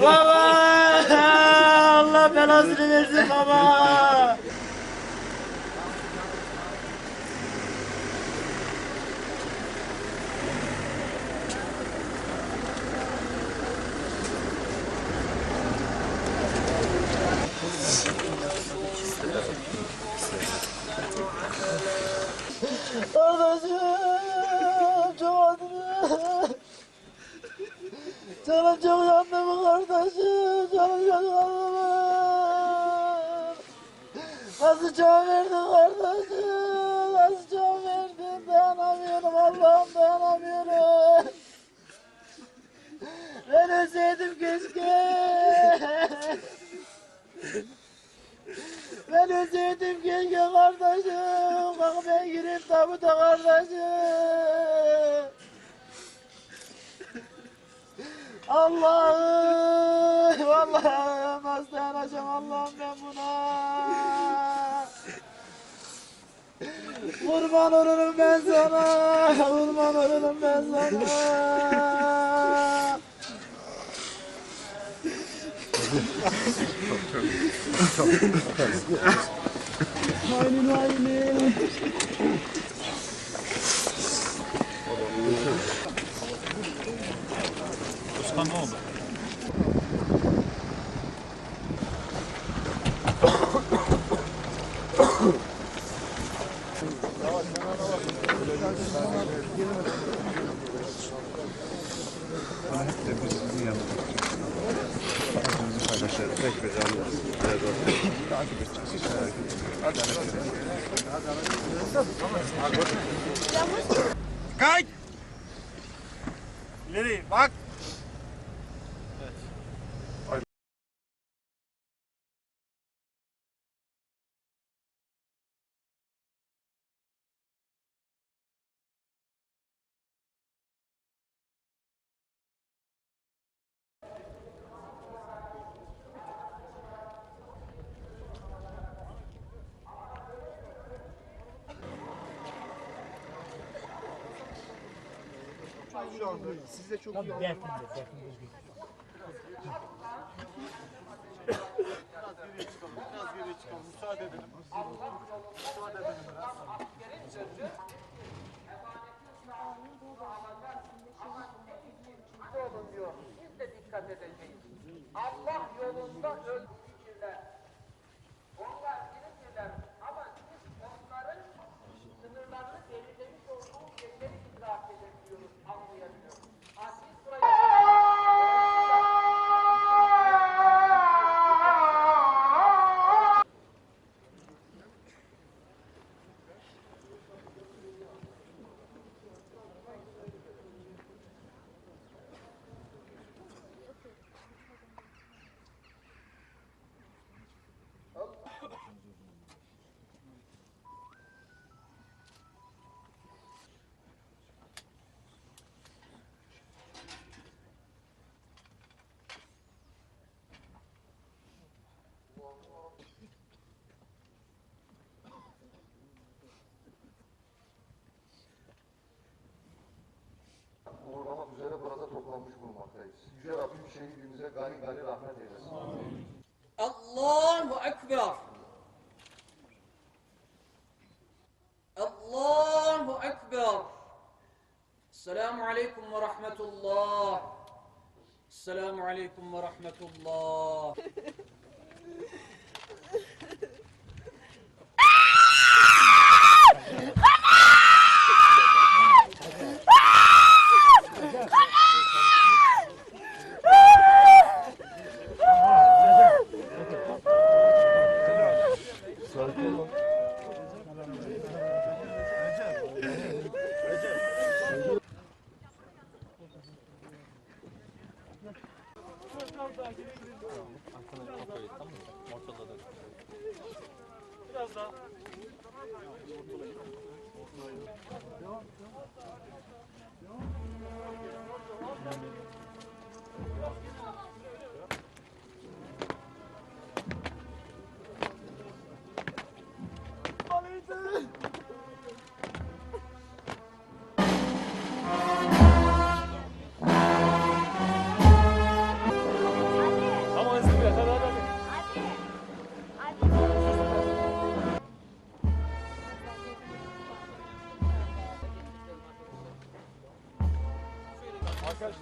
Baba! Allah belasını versin baba! Kardeşim çok acıyor. Canım çok yandı mı kardeşim? Canım çok yandı mı? Nasıl can verdin kardeşim? Nasıl can verdin? Dayanamıyorum Allah'ım dayanamıyorum. Ben ölseydim keşke. Ben ölseydim keşke kardeşim. Bak ben gireyim tabuta kardeşim. Allah'ım, Allah'ım nasıl dayanacağım Allah'ım ben buna. Kurban olurum ben sana, kurban olurum ben sana. Aynen aynen. Kayıt. İleri bak. Size çok iyi oldu. Biraz geriye çıkalım. Biraz geriye çıkalım. Müsaade edelim. Müsaade edelim biraz. olun diyor. Biz de dikkat edeceğiz. Allah yolunda öldürürler. Toplanmış bulunmaktayız. Yüce Rabbim şehidimize gani gani rahmet eylesin. Allahu Ekber. Allahu Ekber. Selamun Aleyküm ve Rahmetullah. Selamun Aleyküm ve Rahmetullah. Aklına çok koyayım tamam mı? Ortaladın. Biraz daha. Ortalayın. Ortalayın. Devam. Devam. Devam.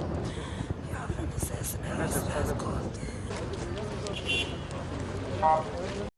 Y'all finna assassinate his last